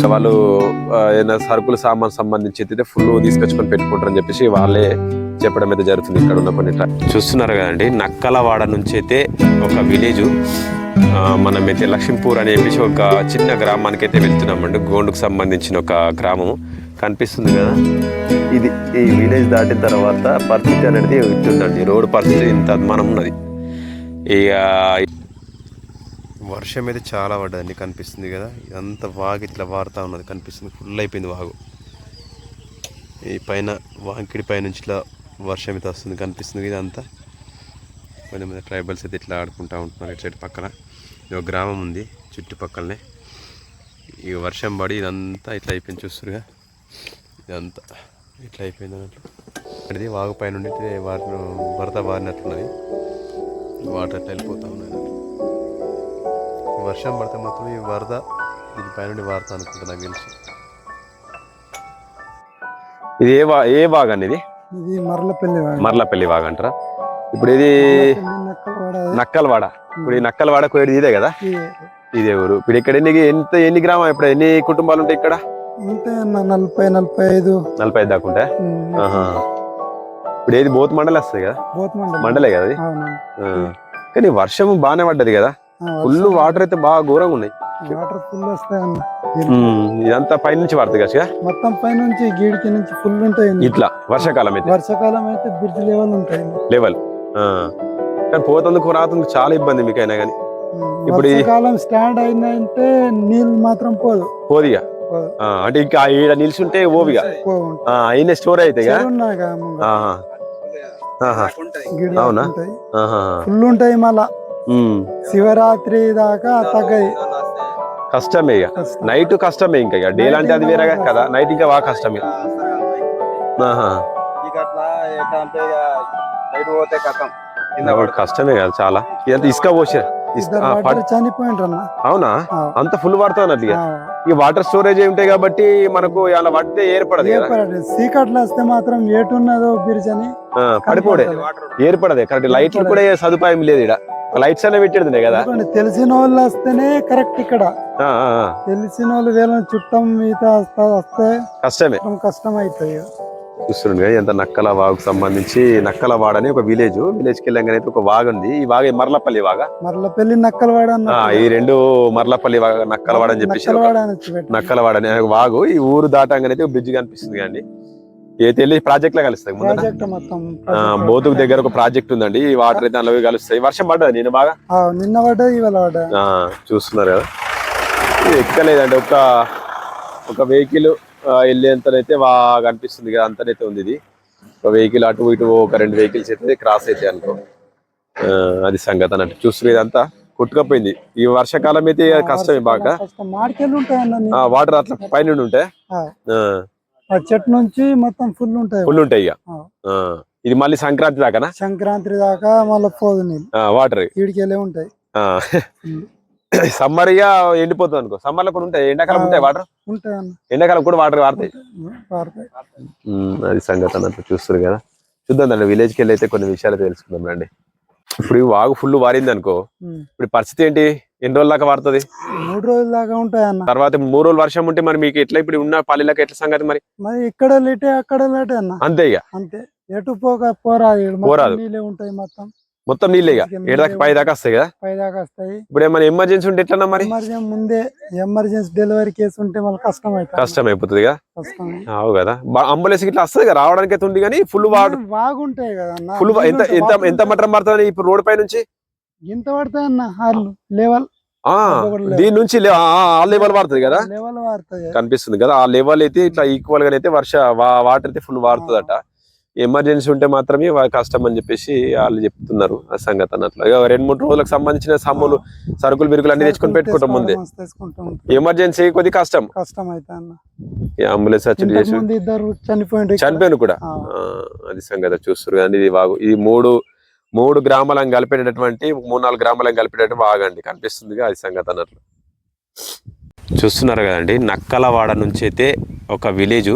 So వాళ్ళు ఏదైనా సరుకులు సామాన్ సంబంధించి అయితే ఫుల్ తీసుకొచ్చుకొని పెట్టుకుంటారని చెప్పేసి వాళ్ళే చెప్పడం అయితే జరుగుతుంది ఇక్కడ ఉన్న కొన్ని చూస్తున్నారు కదండి నక్కలవాడ నుంచి అయితే ఒక విలేజ్ మనమైతే లక్ష్మీపూర్ అని చెప్పేసి ఒక చిన్న గ్రామానికి అయితే వెళ్తున్నామండి. గోండుకు సంబంధించిన ఒక గ్రామము. కనిపిస్తుంది కదా? ఇది ఈ విలేజ్ దాటిన తర్వాత పరిస్థితి అనేది ఉంటుందండి రోడ్డు పరిస్థితి ఇంత అద్మానం ఉన్నది. ఇక వర్షం అయితే చాలా పడ్డదండి కనిపిస్తుంది కదా. ఇదంతా వాగు ఇట్లా వారుతూ ఉన్నది కనిపిస్తుంది. ఫుల్ అయిపోయింది వాగు. ఈ పైన వాంకిడి పై నుంచి ఇట్లా వర్షం అయితే వస్తుంది కనిపిస్తుంది కదా ఇదంతా. కొంతమంది ట్రైబల్స్ అయితే ఇట్లా ఆడుకుంటూ ఉంటున్నారు ఇటు సైడ్ పక్కన. ఇది ఒక గ్రామం ఉంది చుట్టుపక్కలనే. ఈ వర్షం పడి ఇదంతా ఇట్లా అయిపోయింది చూస్తురుగా. ఇదంతా ఇట్లా అయిపోయింది అన్నట్లు. ఇది వాగు పైన నుండి వారిని వరద బారినట్లున్నది వాటర్ అట్లా వెళ్ళిపోతూ ఉన్నాయి వర్షం పడితే మాత్రం ఈ వరద దీని పైనుండి వారుతా అనుకుంటా నాకు తెలిసి. ఇది ఏ వా ఏ బాగా ఇది? ఇది మరలపల్లి వాడు. మర్లపల్లి బాగా అంటారా? ఇప్పుడు ఇది నక్కలవాడ. ఇప్పుడు ఈ నక్కలవాడ కోయడి ఇదే కదా? ఇది. ఊరు. ఇప్పుడు ఇక్కడ ఎన్ని ఎంత ఎన్ని గ్రామం ఇప్పుడు ఎన్ని కుటుంబాలు ఉంటాయి ఇక్కడ? నలభై నలభై ఐదు. నలభై ఐదు దాకా ఉంటాయి. ఇప్పుడు ఏది బోత్ మండలి వస్తుంది కదా? బోత్ మండలం. మండలే కదా. కానీ వర్షం బాగానే పడ్డది కదా? ఫుల్ వాటర్ అయితే బాగా ఘోరంగా ఉన్నాయి. వాటర్ ఫుల్ వస్తాయి అన్న. ఇదంతా పైనుంచి పడుతుంది కదా మొత్తం పైనుంచి గీడికి నుంచి ఫుల్ ఉంటాయి ఇట్లా వర్షాకాలం అయితే. వర్షాకాలం అయితే బ్రిడ్జ్ లెవెల్ ఉంటాయి లెవెల్ కానీ పోతందుకు రాతందుకు చాలా ఇబ్బంది మీకైనా కానీ. ఉమ్, ఇప్పుడు వర్షాకాలం స్టాండ్ అయిందంటే నీళ్ళు మాత్రం పోదు. పోదిగా అంటే ఇంకా ఈడ నిల్చుంటే ఓవిగా అయిన స్టోర్ అయితే అవునా? ఫుల్ ఉంటాయి మళ్ళా. శివరాత్రి దాకా తగ్గయి కష్టమే ఇక. నైట్ కష్టమే ఇంకా ఇక. డే అంటే అది బాగా కదా. నైట్ ఇంకా బాగా కష్టమే. కష్టమే కదా చాలా. ఇదంతా ఇసుక పోసా అవునా? అంత ఫుల్ అన్నట్లు. ఆ. ఈ వాటర్ స్టోరేజ్ ఉంటాయి కాబట్టి మనకు అలా పడితే ఏర్పడదు. చీకట్లు వస్తే మాత్రం ఏటున్నదో అని ఆ, పడిపోడే. ఏర్పడదే. కరెక్ట్ లైట్లు కూడా ఏ సదుపాయం లేదు ఇక్కడ లైట్స్ అనే పెట్టేది కదా? తెలిసిన వాళ్ళు వస్తేనే కరెక్ట్ ఇక్కడ. తెలిసిన వాళ్ళు వీళ్ళని చుట్టం మిగత వస్తా- కష్టమే. కష్టం అవుతాయి చూస్తుండగా ఎంత నక్కల వాగుకు సంబంధించి నక్కల వాడని ఒక విలేజ్ విలేజ్ వెళ్ళంగానే ఒక వాగు ఉంది. ఈ వాగ మర్లపల్లి వాగ? మరల పెళ్ళి నక్కలవాడ అన్న ఆ, ఈ రెండు మర్లపల్లి వాగ నక్కల వాడ అని చెప్పేసి నక్కలవాడ అని నక్కల వాడ అనే ఒక వాగు. ఈ ఊరు దాటంగానే బ్రిడ్జ్ కనిపిస్తుంది కానీ ఏ తెలియ ప్రాజెక్ట్ లా కలుస్తాయి ప్రాజెక్ట్ మొత్తం ఆ, బోతుకు దగ్గర ఒక ప్రాజెక్ట్ ఉందండి. ఈ వాటర్ అయితే అందులో కలుస్తాయి. వర్షం పడ్డది నేను బాగా? ఆ, నిన్న పడ్డది ఇవాళ పడ్డది. చూస్తున్నారు కదా. ఎక్కలేదండి. ఒక ఒక వెహికల్ వెళ్ళేంతనైతే బాగా కనిపిస్తుంది కదా. అంతనైతే ఉంది ఇది. ఒక వెహికల్ అటు ఇటు ఒక రెండు వెహికల్స్ అయితే క్రాస్ అయితే అనుకో. అది సంగతి అన్నట్టు. చూస్తున్నారు ఇదంతా కొట్టుకపోయింది. ఈ వర్షాకాలం అయితే కష్టమే బాగా. ఉంటాయి వాటర్ అట్లా పైన ఉంటే? ఆ. చెట్టు నుంచి మొత్తం ఫుల్ ఉంటాయి. ఫుల్ ఉంటాయి ఇక. ఇది మళ్ళీ సంక్రాంతి దాకానా? సంక్రాంతి దాకా మళ్ళీ పోదు నీళ్ళు. వాటర్ ఈడికెళ్ళే ఉంటాయి. ఉమ్. సమ్మర్ ఇక ఎండిపోతుంది అనుకో. సమ్మర్లో కూడా ఉంటాయి. ఎండాకాలం ఉంటాయి వాటర్ ఉంటాయి ఎండాకాలం కూడా వాటర్ వాడతాయి. అది సంగతి అన్నట్టు చూస్తారు కదా. చూద్దాం అండి విలేజ్కి వెళ్ళి అయితే కొన్ని విషయాలు తెలుసుకుందాం రండి. ఇప్పుడు వాగు ఫుల్ వారింది అనుకో. ఇప్పుడు పరిస్థితి ఏంటి? ఎన్ని రోజుల దాకా వాడుతుంది మూడు రోజుల దాకా ఉంటాయి అన్న తర్వాత మూడు రోజులు వర్షం ఉంటే మరి మీకు ఎట్లా ఇప్పుడు ఉన్న పల్లెలకు ఎట్లా సంగతి మరి? మరి ఇక్కడ లేటే అక్కడ లేటే అన్న. అంతే ఇక. అంతే. ఎటు పోక పోరాదు. పోరాదు. ఉంటాయి మొత్తం. మొత్తం నీళ్ళే ఇక. ఏడు దాకా పై దాకా వస్తాయి కదా? పై దాకా వస్తాయి. ఇప్పుడు ఏమైనా ఎమర్జెన్సీ ఉంటే ఎట్లన్నా మరి? ఎమర్జెన్సీ ముందే ఎమర్జెన్సీ డెలివరీ కేసు ఉంటే మళ్ళీ కష్టం అవుతుంది కష్టం అయిపోతుంది అవు కదా. అంబులెన్స్ ఇట్లా వస్తుంది కదా? రావడానికి అయితే ఉంది కానీ ఫుల్ బాగుంటాయి కదా ఫుల్ ఎంత ఎంత ఎంత మటం పడుతుంది ఇప్పుడు రోడ్ పై నుంచి? ఇంత పడతాయి అన్న? హార్లు లెవెల్. దీని నుంచి ఆ, లెవెల్ పడుతుంది కదా? కనిపిస్తుంది కదా. ఆ లెవెల్ అయితే ఇట్లా ఈక్వల్గా అయితే వర్ష వాటర్ అయితే ఫుల్ వాడుతుందట ఎమర్జెన్సీ ఉంటే మాత్రమే కష్టం అని చెప్పేసి వాళ్ళు చెప్తున్నారు ఆ సంగతి అన్నట్లు. ఇక రెండు మూడు రోజులకు సంబంధించిన సమ్ములు సరుకులు బిరుకులు అన్ని తెచ్చుకొని పెట్టుకుంటాం ముందే. ఎమర్జెన్సీ కొద్ది కష్టం. అయితే అంబులెన్స్ వచ్చి చనిపోయాను కూడా? అది సంగతి చూస్తారు కానీ ఇది వాగు ఈ మూడు మూడు గ్రామాలను కలిపేటటువంటి మూడు నాలుగు గ్రామాలను కలిపేటటువంటి వాగండి కనిపిస్తుంది అది సంగతి అన్నట్లు. చూస్తున్నారు కదండి నక్కలవాడ నుంచి అయితే ఒక విలేజ్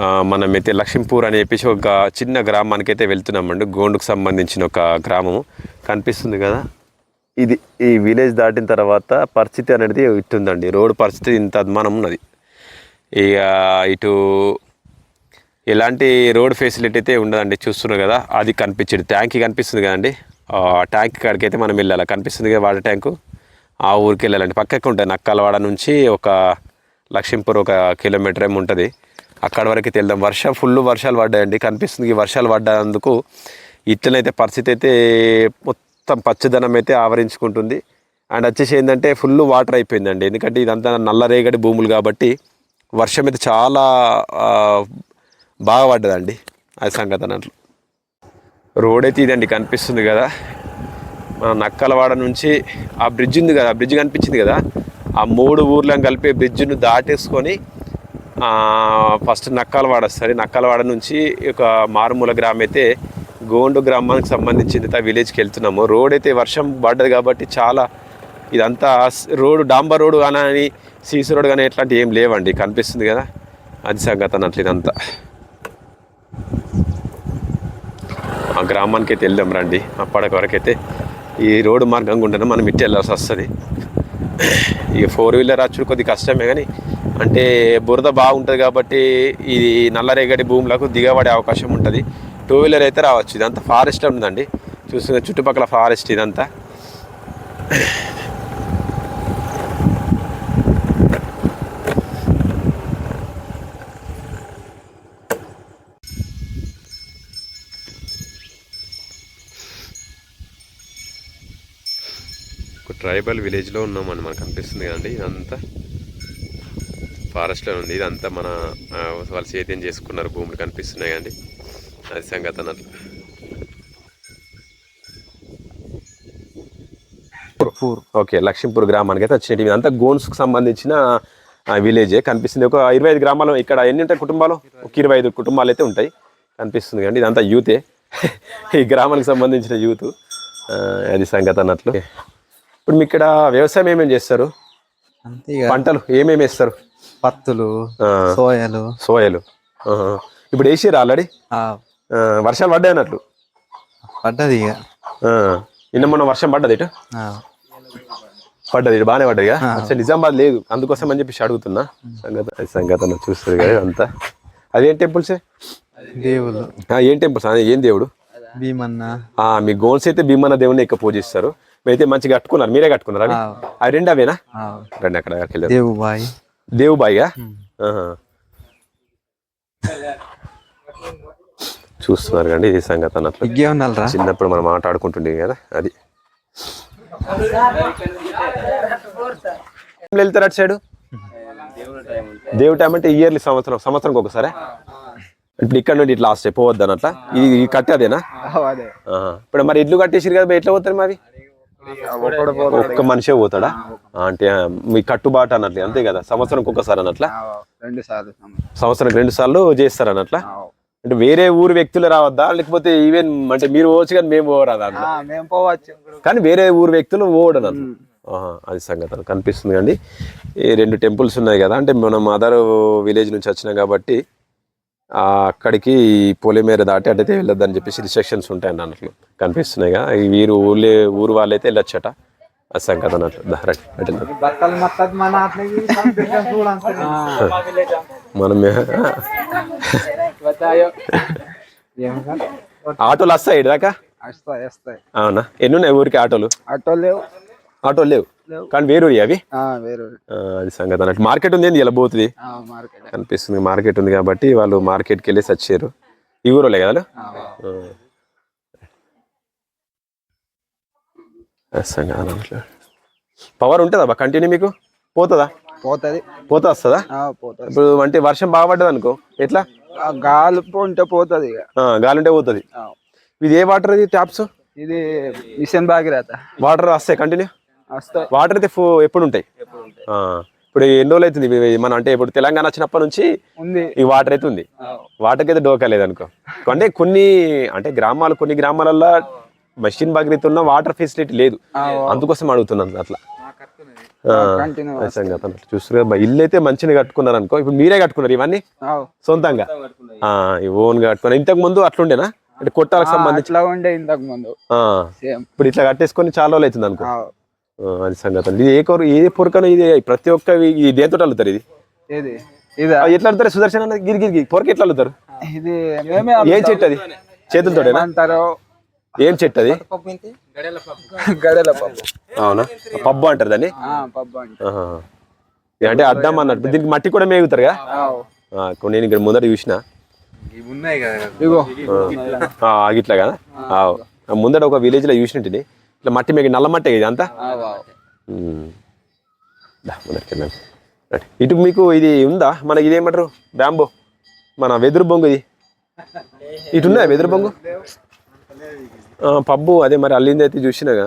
మనమైతే లక్ష్మీపూర్ అని చెప్పేసి ఒక చిన్న గ్రామానికి అయితే వెళ్తున్నామండి. గోండుకు సంబంధించిన ఒక గ్రామము. కనిపిస్తుంది కదా? ఇది ఈ విలేజ్ దాటిన తర్వాత పరిస్థితి అనేది ఇట్టుందండి. రోడ్డు పరిస్థితి ఇంత అద్మానం ఉన్నది. ఇక ఇటు ఎలాంటి రోడ్ ఫెసిలిటీ అయితే ఉండదండి. చూస్తున్నారు కదా? అది కనిపించింది. ట్యాంక్ కనిపిస్తుంది కదండి? ఆ ట్యాంక్ కాడికి అయితే మనం వెళ్ళాలి? కనిపిస్తుంది కదా వాటర్ ట్యాంకు? ఆ ఊరికి వెళ్ళాలండి. పక్కకు ఉంటుంది. నక్కలవాడ నుంచి ఒక లక్ష్మీపూర్ ఒక కిలోమీటర్ ఏమి ఉంటుంది. అక్కడ వరకు అయితే వెళ్దాం. వర్షం ఫుల్ వర్షాలు పడ్డాయండి. కనిపిస్తుంది ఈ వర్షాలు పడ్డందుకు ఇట్లనైతే పరిస్థితి అయితే మొత్తం పచ్చదనం అయితే ఆవరించుకుంటుంది. అండ్ వచ్చేసి ఏంటంటే ఫుల్ వాటర్ అయిపోయిందండి. ఎందుకంటే ఇదంతా నల్లరేగడి భూములు కాబట్టి వర్షం అయితే చాలా బాగా పడ్డదండి. అది సంగతి అన్నట్లు. రోడ్ అయితే ఇదండి కనిపిస్తుంది కదా. మన నక్కలవాడ నుంచి ఆ బ్రిడ్జ్ ఉంది కదా. ఆ బ్రిడ్జ్ కనిపించింది కదా. ఆ మూడు ఊర్లను కలిపే బ్రిడ్జ్ను దాటేసుకొని ఫస్ట్ నక్కలవాడ వస్తుంది నక్కలవాడ నుంచి ఒక మారుమూల గ్రామం అయితే గోండు గ్రామానికి సంబంధించింది విలేజ్కి వెళ్తున్నాము. రోడ్ అయితే వర్షం పడ్డది కాబట్టి చాలా ఇదంతా రోడ్ రోడ్డు డాంబర్ రోడ్ కానీ సీసీ రోడ్ కానీ ఇట్లాంటివి ఏం లేవండి. కనిపిస్తుంది కదా? అది సంగతి అన్నట్లు ఇదంతా. ఆ గ్రామానికి అయితే వెళ్దాం రండి. అప్పటికి వరకైతే ఈ రోడ్డు మార్గం గుండానే మనం ఇట్టి వెళ్ళాల్సి వస్తుంది. ఇక ఫోర్ వీలర్ వచ్చుడు కొద్ది కష్టమే కానీ అంటే బురద బాగుంటుంది కాబట్టి ఇది నల్లరేగడి భూములకు దిగబడే అవకాశం ఉంటుంది. టూ వీలర్ అయితే రావచ్చు. ఇదంతా ఫారెస్ట్ ఉందండి. చూస్తున్న చుట్టుపక్కల ఫారెస్ట్ ఇదంతా. ట్రైబల్ విలేజ్లో ఉన్నామని మనకు అనిపిస్తుంది కదండి. ఇదంతా ఫారెస్ట్లో ఉంది. ఇదంతా మన వాళ్ళు సేద్యం చేసుకున్నారు. భూములు కనిపిస్తున్నాయి కదండి. అది సంగతి అన్నట్లు. ఓకే లక్ష్మీపూర్ గ్రామానికి అయితే వచ్చినట్టు. ఇదంతా గోన్స్కి సంబంధించిన విలేజే కనిపిస్తుంది. ఒక ఇరవై ఐదు గ్రామాలు ఇక్కడ ఎన్ని ఉంటాయి కుటుంబాలు? ఒక ఇరవై ఐదు కుటుంబాలు అయితే ఉంటాయి. కనిపిస్తుంది కండి ఇదంతా యూతే. ఈ గ్రామానికి సంబంధించిన యూత్. అది సంగతి అన్నట్లు. ఇప్పుడు మీ ఇక్కడ వ్యవసాయం ఏమేమి చేస్తారు? అంతే ఇక పంటలు ఏమేమి వేస్తారు? పత్తులు ఆ, సోయాలు. సోయలు. ఆహా. ఇప్పుడు వేసిరు ఆల్రెడీ? ఆ, వర్షాలు పడ్డాయి అన్నట్లు? పడ్డది ఇక ఆ, నిన్న మొన్న వర్షం పడ్డది ఇటు? ఆ, పడ్డది ఇటు బాగానే పడ్డది అసలు నిజామాబాద్ లేదు. అందుకోసం అని చెప్పేసి అడుగుతున్నా. సంగతి అది సంగతి చూస్తుంది కదా అంతా. అదేం టెంపుల్స్? దేవుళ్ళు. ఏం టెంపుల్స్? ఏం దేవుడు? భీమన్న. ఆ, మీ గోన్స్ అయితే భీమన్న దేవుని ఎక్కువ పూజిస్తారు. మీరైతే మంచిగా కట్టుకున్నారు. మీరే కట్టుకున్నారు అవి? అవి రెండు అవేనా? రండి అక్కడ దేవుబాయ్. దేవుబాయిగా. చూస్తున్నారు కండి ఇది సంగతి అన్నట్లు. చిన్నప్పుడు మనం ఆట ఆడుకుంటుండే కదా అది. వెళ్తారు అటు సైడ్? దేవుడి టైం అంటే ఇయర్లీ సంవత్సరం సంవత్సరంకి ఒకసారి? ఇప్పుడు ఇక్కడ నుండి ఇట్లా లాస్ట్ పోవద్దు అన్నట్ల? ఇది ఇది కట్టి అదేనా? అదే. ఆహా. ఇప్పుడు మరి ఇల్లు కట్టేసారు కదా ఎట్లా పోతారు మరి? ఒక్క మనిషే పోతాడా? అంటే మీ కట్టుబాటు అన్నట్లు అంతే కదా? సంవత్సరంకి ఒకసారి అన్నట్ల? రెండు సార్లు సంవత్సరానికి రెండు సార్లు చేస్తారు అన్నట్ల? అంటే వేరే ఊరు వ్యక్తులు రావద్దా? లేకపోతే ఈవెన్ అంటే మీరు పోవచ్చు కానీ మేము పోరాదా అట్లా? మేము పోవచ్చు. కానీ వేరే ఊరు వ్యక్తులు అట్లా ఆహా, అది సంగతి. కనిపిస్తుంది కండి ఈ రెండు టెంపుల్స్ ఉన్నాయి కదా? అంటే మనం అదర్ విలేజ్ నుంచి వచ్చినాం కాబట్టి అక్కడికి పొలిమేర దాటి అటైతే వెళ్ళొద్దని చెప్పేసి రిస్ట్రిక్షన్స్ ఉంటాయండి అన్నట్లు కనిపిస్తున్నాయి కదా ఈ వీరు ఊళ్ళే ఊరు వాళ్ళైతే వెళ్ళొచ్చట. అది సంగతి అన్నట్లు. మన ఆటోలు వస్తాయి దాకా? అవునా? ఎన్ని ఉన్నాయి ఊరికి ఆటోలు? ఆటో లేవు. ఆటోలు లేవు. కానీ వేరు అవి? అది సంగతి. అన్నట్టు మార్కెట్ ఉంది ఇలా పోతుంది. కనిపిస్తుంది మార్కెట్ ఉంది కాబట్టి వాళ్ళు మార్కెట్కి వెళ్ళేసి వచ్చారు. ఈ ఊరోలే కదా. సంగతి పవర్ ఉంటుందా కంటిన్యూ మీకు? పోతుందా? పోతుంది. పోతా వస్తుందా? పోతుంది. ఇప్పుడు అంటే వర్షం బాగా పడ్డది అనుకో ఎట్లా? గాలి ఉంటే పోతుంది ఆ, గాలుంటే పోతుంది. ఇది ఏ వాటర్ ఇది ట్యాప్స్ ఇది మిషన్ భాగీరథ. వాటర్ వస్తాయి కంటిన్యూ వాటర్ అయితే ఫు- ఎప్పుడు ఉంటాయి ఇప్పుడు ఎన్ని రోజులు అవుతుంది? మనం అంటే ఇప్పుడు తెలంగాణ వచ్చినప్పటి నుంచి ఈ వాటర్ అయితే ఉంది. వాటర్కి అయితే డోకా లేదనుకో. అంటే కొన్ని అంటే గ్రామాలు కొన్ని గ్రామాలలో మషిన్ భగీరథ ఉన్న వాటర్ ఫెసిలిటీ లేదు. అందుకోసం అడుగుతున్నాను అట్లా. చూస్తున్నారు కదా, ఇల్లు అయితే మంచిగా కట్టుకున్నారు అనుకో ఇప్పుడు మీరే కట్టుకున్నారు ఇవన్నీ? సొంతంగా? ఓన్ కట్టుకున్నారు. ఇంతకు ముందు అట్లుండేనా? అంటే కొట్టాలకు సంబంధించి? ఇంతకు ముందు. ఇప్పుడు ఇట్లా కట్టేసుకొని చాలా రోజులు అవుతుంది అనుకో. అది సంగతి. ఇది ఏ కొర ఏ పొరకను ఇది ప్రతి ఒక్క ఈ దేంతో అల్లుతారు ఇది? ఇది ఇది? ఆ, ఎట్లా అల్లుతారు? సుదర్శన్ అన్న గిరి గిరి. పొరక ఎట్లా అల్లుతారు? ఇది ఏం చెట్టు అది? చేతులతోటేనా? అంటారు ఏం చెట్టు అది? గడల పప్పు. అవునా? పబ్బు అంటారు దాన్ని? అంటే. ఇది అడ్డం అన్నట్టు దీనికి మట్టి కూడా మేగుతారుగా? ఆవ్. ఆ, కొన్ని నేను ఇక్కడ ముందర చూసిన. ఇగో. ఇట్లా కదా? ఆ, ఆ ముందర ఒక విలేజ్లో చూసినట్టు ఇట్లా మట్టి మేగి నల్ల మట్టి ఇది అంతా. ఇటు మీకు ఇది ఉందా? మనకి ఇది ఏమంటారు బ్యాంబో. మన వెదురు బొంగు ఇది. ఇటు ఉందా వెదురు బొంగు? పబ్బు అదే మరి అల్లింది అయితే చూసినాగా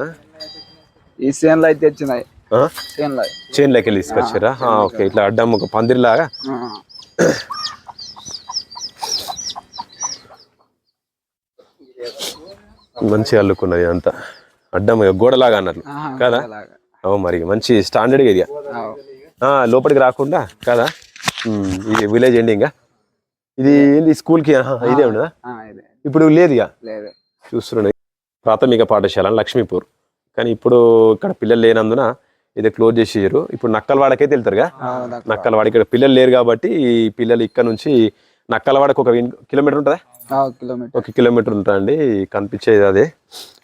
ఈ సేన్లు అయితే వచ్చినాయి చైన్ లెక్క తీసుకొచ్చారా? ఓకే. ఇట్లా అడ్డం ఒక పందిరిలాగా. మంచిగా అల్లుకున్నది అంతా. అడ్డం గోడలాగా అన్నట్లు. కదా? అవు మరి మంచి స్టాండర్డ్ ఏరియా ఆ, లోపలికి రాకుండా కదా? ఇది విలేజ్ ఎండింగ్ ఇది ఏంది స్కూల్కి? ఇదే ఉండదా? ఇప్పుడు లేదు ఇక. చూస్తున్నాను ప్రాథమిక పాఠశాల లక్ష్మీపూర్. కానీ ఇప్పుడు ఇక్కడ పిల్లలు లేనందున ఇది క్లోజ్ చేసేసారు. ఇప్పుడు నక్కలవాడకైతే వెళ్తారుగా? నక్కలవాడ. ఇక్కడ పిల్లలు లేరు కాబట్టి ఈ పిల్లలు ఇక్కడ నుంచి నక్కలవాడకు ఒక కిలోమీటర్ ఉంటుందా? ఒక కిలోమీటర్ ఉంటుందండి. కనిపించేది అదే.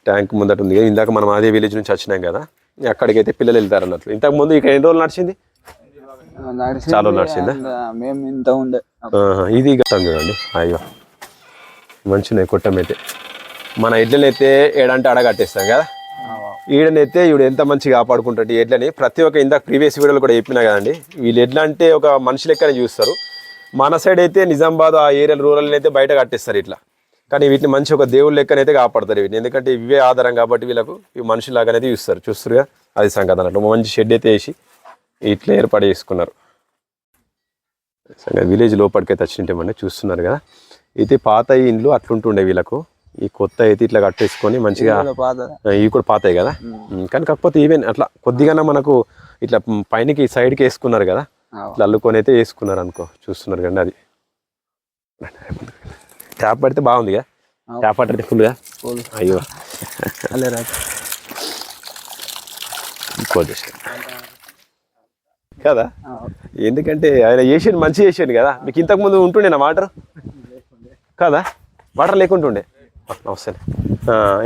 ట్యాంక్ ముందట ఉంది కదా. ఇందాక మనం అదే విలేజ్ నుంచి వచ్చినాం కదా. అక్కడికైతే పిల్లలు వెళ్తారు అన్నట్లు. ఇంతకు ముందు ఇక్కడ ఎన్ని రోజులు నడిచింది? చాలా నడిచిందా? మేము ఇంత ఉండే. ఇది చూడండి అయ్యో. మంచిగా కొట్టమైతే. మన ఎడ్లనైతే ఏడంటే ఆడ కట్టేస్తాం కదా. ఈడనైతే ఈవిడ ఎంత మంచిగా కాపాడుకుంటాడు ఎడ్లని. ప్రతి ఒక్క ఇందాక ప్రీవియస్ వీడియోలో కూడా చెప్పినా కదండి. వీళ్ళు ఎడ్ల అంటే ఒక మనిషి లెక్కనే చూస్తారు. మన సైడ్ అయితే నిజామాబాద్ ఆ ఏరియా రూరల్ అయితే బయట కట్టేస్తారు ఇట్లా. కానీ వీటిని మంచి ఒక దేవుళ్ళ లెక్కనైతే కాపాడతారు వీటిని. ఎందుకంటే ఇవే ఆధారం కాబట్టి వీళ్ళకు ఇవి మనుషులాగానైతే చూస్తారు. చూస్తారుగా? అది సంగతి అన్నట్లు. మంచి షెడ్ అయితే వేసి ఇట్లా ఏర్పాటు చేసుకున్నారు. సంగతి విలేజ్ లోపలికైతే వచ్చింటేమండి చూస్తున్నారు కదా? అయితే పాత ఇండ్లు అట్లుంటుండే వీళ్ళకు. ఈ కొత్త అయితే ఇట్లా కట్టేసుకొని మంచిగా ఇవి కూడా పాతాయి కదా? కానీ కాకపోతే ఈవెన్ అట్లా కొద్దిగానే మనకు ఇట్లా పైనకి సైడ్కి వేసుకున్నారు కదా. ఇట్లా అల్లుకొని అయితే వేసుకున్నారు అనుకో. చూస్తున్నారు కండి అది? ట్యాప్ పడితే బాగుంది కదా అవు. ట్యాప్ పడితే ఫుల్గా. అయ్యో. చేసాను. కదా. ఎందుకంటే ఆయన చేసాడు మంచి చేసాడు కదా. మీకు ఇంతకు ముందు ఉంటుండే నా వాటర్? కదా? వాటర్ లేకుంటుండే. నమస్తే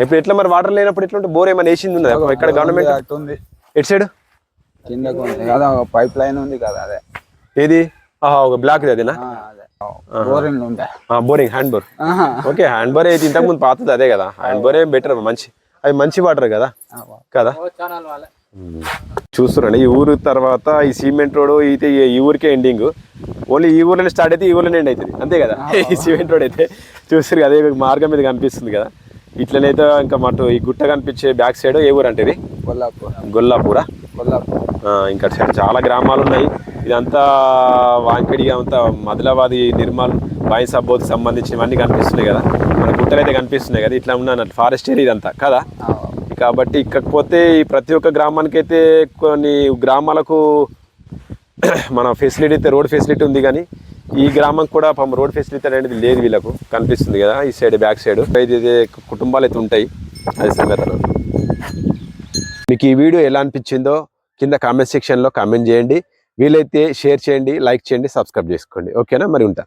ఇప్పుడు ఎట్లా మరి వాటర్ లేనప్పుడు ఎట్లుంటే బోర్ ఏమైనా వేసింది ఉన్నదా ఇక్కడ గవర్నమెంట్ ఉంది ఎటు సైడ్? ఉంది. కదా పైప్ లైన్ ఉంది కదా అదే. ఏది? ఆహా, ఒక బ్లాక్ అదేనా? బోరింగ్ ఉండే. Boring hand bore. Okay hand bore అయితే ఇంతకు ముందు పాతది అదే కదా. హ్యాండ్ బోరే బెటర్ మంచి. అవి మంచి వాటర్ కదా. కదా? చూస్తున్నాండి ఈ ఊరు తర్వాత ఈ సిమెంట్ రోడ్ అయితే ఈ- ఊరికే ఎండింగ్ ఓన్లీ ఈ ఊర్లోనే స్టార్ట్ అయితే ఈ ఊర్లోనే ఎండ్ అవుతుంది. అంతే కదా? ఈ సిమెంట్ రోడ్ అయితే. చూస్తారు అదే మార్గం మీద కనిపిస్తుంది కదా. ఇట్లనైతే ఇంకా మటు ఈ గుట్ట కనిపించే బ్యాక్ సైడ్ ఏ ఊరు అంటే ఇది? గొల్లాపూరా? కొల్లాపూర్. ఆ, ఇంకా సైడ్ చాలా గ్రామాలు ఉన్నాయి ఇదంతా వాంకిడి అంతా మదిలాబాది నిర్మల్ వాయిస్ అబ్బోకి సంబంధించినవన్నీ కనిపిస్తున్నాయి కదా. మన గుట్టలు అయితే కనిపిస్తున్నాయి కదా ఇట్లా ఉన్న ఫారెస్ట్ ఏరియా ఇదంతా కదా. కాబట్టి ఇకపోతే ఈ ప్రతి ఒక్క గ్రామానికి అయితే కొన్ని గ్రామాలకు మన ఫెసిలిటీ అయితే రోడ్ ఫెసిలిటీ ఉంది కానీ ఈ గ్రామం కూడా పాపం రోడ్ ఫెసిలిటీ అనేది లేదు వీళ్ళకు. కనిపిస్తుంది కదా ఈ సైడ్ బ్యాక్ సైడ్. ఇది కుటుంబాలు అయితే ఉంటాయి. అది సంగతులు మీకు ఈ వీడియో ఎలా అనిపించిందో కింద కామెంట్ సెక్షన్లో కామెంట్ చేయండి. వీలైతే షేర్ చేయండి లైక్ చేయండి సబ్స్క్రైబ్ చేసుకోండి. ఓకేనా మరి ఉంటా.